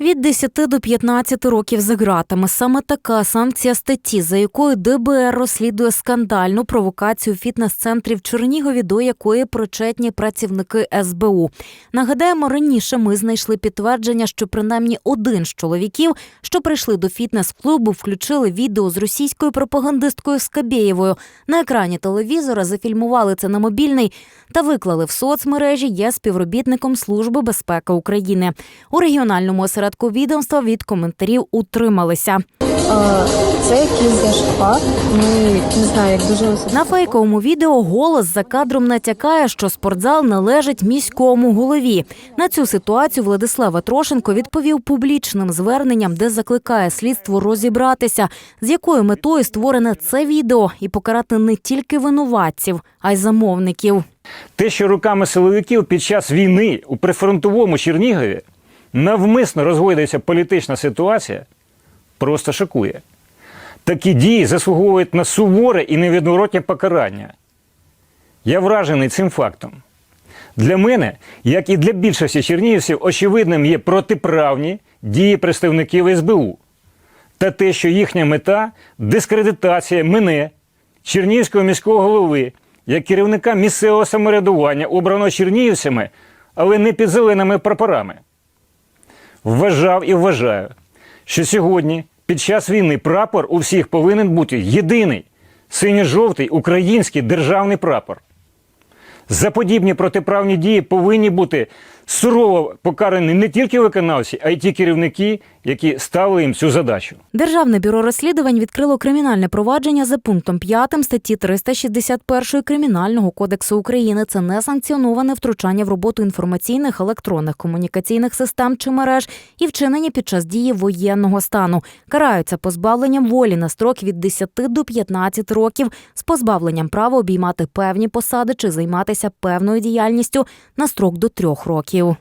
Від 10 до 15 років за ґратами саме така санкція статті, за якою ДБР розслідує скандальну провокацію фітнес-центрі в Чернігові, до якої причетні працівники СБУ. Нагадаємо, раніше ми знайшли підтвердження, що принаймні один з чоловіків, що прийшли до фітнес-клубу, включили відео з російською пропагандисткою Скабєєвою. На екрані телевізора зафільмували це на мобільний та виклали в соцмережі. Є співробітником Служби безпеки України. У регіональному осередку відомства від коментарів утрималися. Це якийсь зашквар. Ми не знаю, як дуже високо. На фейковому відео голос за кадром натякає, що спортзал належить міському голові. На цю ситуацію Владислав Трошенко відповів публічним зверненням, де закликає слідство розібратися, з якою метою створене це відео, і покарати не тільки винуватців, а й замовників. Те, що руками силовиків під час війни у прифронтовому Чернігові навмисно розгойдається політична ситуація, просто шокує. Такі дії заслуговують на суворе і невідворотне покарання. Я вражений цим фактом. Для мене, як і для більшості чернігівців, очевидним є протиправні дії представників СБУ та те, що їхня мета дискредитація мене, Чернігівського міського голови, як керівника місцевого самоврядування, обраного чернігівцями, але не під зеленими прапорами. Вважав і вважаю, що сьогодні, під час війни, прапор у всіх повинен бути єдиний синьо-жовтий український державний прапор. За подібні протиправні дії повинні бути сурово покарані не тільки виконавці, а й ті керівники, які ставили їм цю задачу. Державне бюро розслідувань відкрило кримінальне провадження за пунктом 5 статті 361 Кримінального кодексу України. Це несанкціоноване втручання в роботу інформаційних електронних комунікаційних систем чи мереж і вчинення під час дії воєнного стану. Караються позбавленням волі на строк від 10 до 15 років з позбавленням права обіймати певні посади чи займатися певною діяльністю на строк до трьох років. eu